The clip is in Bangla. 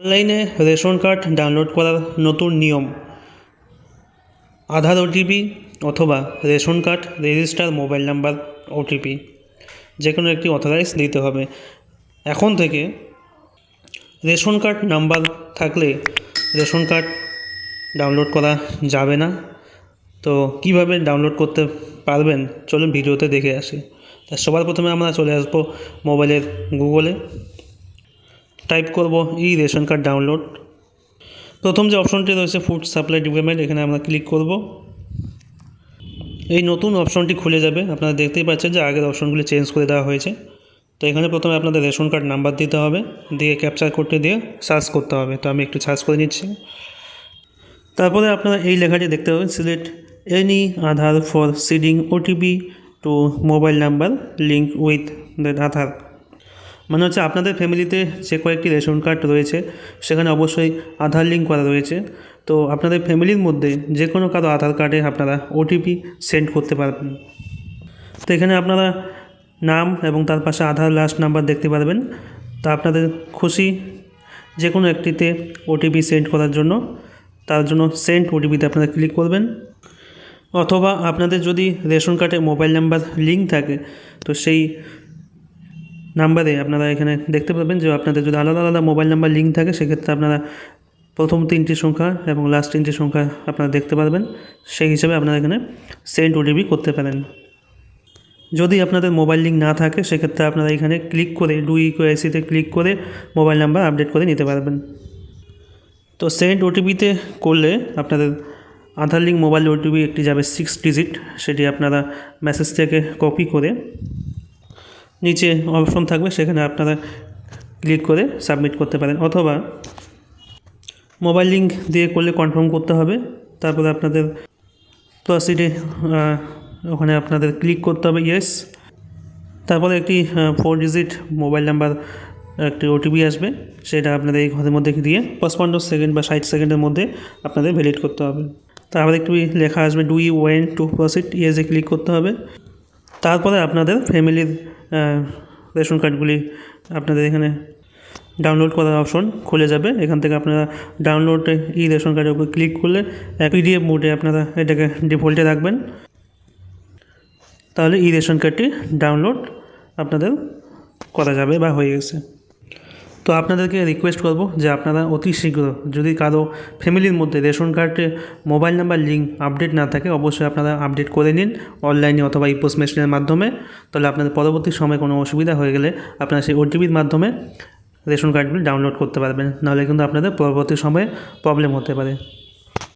অনলাইনে রেশন কার্ড ডাউনলোড করার নতুন নিয়ম। আধার ওটিপি অথবা ration card register mobile number OTP যে কোনো একটি অথরাইজ দিতে হবে। এখন থেকে রেশন কার্ড নাম্বার থাকলে রেশন কার্ড ডাউনলোড করা যাবে না। তো কীভাবে ডাউনলোড করতে পারবেন? চলুন ভিডিওতে দেখে আসি। তা সবার প্রথমে আমরা চলে আসব মোবাইলের গুগলে। টাইপ করব ই রেশন কার্ড ডাউনলোড। প্রথম যে অপশনটি রয়েছে ফুড সাপ্লাই ডিপার্টমেন্ট, এখানে আমরা ক্লিক করব। এই নতুন অপশনটি খুলে যাবে। আপনারা দেখতেই পাচ্ছেন যে আগের অপশনগুলি চেঞ্জ করে দেওয়া হয়েছে। তো এখানে প্রথমে আপনাদের রেশন কার্ড নাম্বার দিতে হবে, দিয়ে ক্যাপচার করতে দিয়ে সার্চ করতে হবে। তো আমি একটু সার্চ করে নিচ্ছি। তারপরে আপনারা এই লেখাটি দেখতে পাবেন, select any Aadhaar for seeding OTP to mobile number link with that Aadhaar. মানে হচ্ছে আপনাদের ফ্যামিলিতে যে কয়েকটি রেশন কার্ড রয়েছে, সেখানে অবশ্যই আধার লিঙ্ক করা রয়েছে। তো আপনাদের ফ্যামিলির মধ্যে যে কোনো কারও আধার কার্ডে আপনারা ওটিপি সেন্ড করতে পারবেন। তো এখানে আপনারা নাম এবং তার পাশে আধার লাস্ট নাম্বার দেখতে পারবেন। তা আপনাদের খুশি যে কোনো একটিতে ওটিপি সেন্ড করার জন্য, তার জন্য সেন্ড ওটিপিতে আপনারা ক্লিক করবেন। অথবা আপনাদের যদি রেশন কার্ডে মোবাইল নাম্বার লিঙ্ক থাকে, তো সেই নাম্বারে আপনারা এখানে দেখতে পাবেন যে আপনাদের যদি আলাদা আলাদা মোবাইল নাম্বার লিঙ্ক থাকে, সেক্ষেত্রে আপনারা প্রথম তিনটি সংখ্যা এবং লাস্ট তিনটি সংখ্যা আপনারা দেখতে পারবেন। সেই হিসাবে আপনারা এখানে সেন্ড ওটিপি করতে পারেন। যদি আপনাদের মোবাইল লিঙ্ক না থাকে, সেক্ষেত্রে আপনারা এখানে ক্লিক করে ডু ইকোয়াইসিতে ক্লিক করে মোবাইল নাম্বার আপডেট করে নিতে পারবেন। তো সেন্ড ওটিপিতে করলে আপনাদের আধার লিঙ্ক মোবাইল ওটিপি একটি যাবে সিক্স ডিজিট সেটি আপনারা মেসেজ থেকে কপি করে নিচে অপশন থাকবে, সেখানে আপনারা ক্লিক করে সাবমিট করতে পারেন। অথবা মোবাইল লিঙ্ক দিয়ে করলে কনফার্ম করতে হবে। তারপরে আপনাদের প্রসিডে ওখানে আপনাদের ক্লিক করতে হবে ইয়েস তারপরে একটি ফোর ডিজিট মোবাইল নাম্বার, একটি ওটিপি আসবে। সেটা আপনাদের এই ঘরের মধ্যে দিয়ে পঁচপান্ন সেকেন্ড বা ষাট সেকেন্ডের মধ্যে আপনাদের ভ্যালিড করতে হবে। তারপরে একটু লেখা আসবে do you want to proceed ইয়েসে click করতে হবে। তারপরে আপনাদের ফ্যামিলির রেশন কার্ডগুলি আপনাদের এখানে ডাউনলোড করার অপশন খুলে যাবে। এখান থেকে আপনারা ডাউনলোডে ই রেশন কার্ডের উপর ক্লিক করলে পিডিএফ মোডে আপনারা এটাকে ডিফল্টে রাখবেন। তাহলে ই রেশন কার্ডটি ডাউনলোড আপনাদের করা যাবে বা হয়ে গেছে। তো আপনাদেরকে রিকোয়েস্ট করব যে আপনারা অতি শীঘ্র যদি কারও ফ্যামিলির মধ্যে রেশন কার্ডে মোবাইল নাম্বার লিঙ্ক আপডেট না থাকে, অবশ্যই আপনারা আপডেট করে নিন অনলাইনে অথবা ইপোস মেশিনের মাধ্যমে। তাহলে আপনাদের পরবর্তী সময়ে কোনো অসুবিধা হয়ে গেলে আপনারা সেই ওটিপির মাধ্যমে রেশন কার্ডগুলি ডাউনলোড করতে পারবেন। নাহলে কিন্তু আপনাদের পরবর্তী সময়ে প্রবলেম হতে পারে।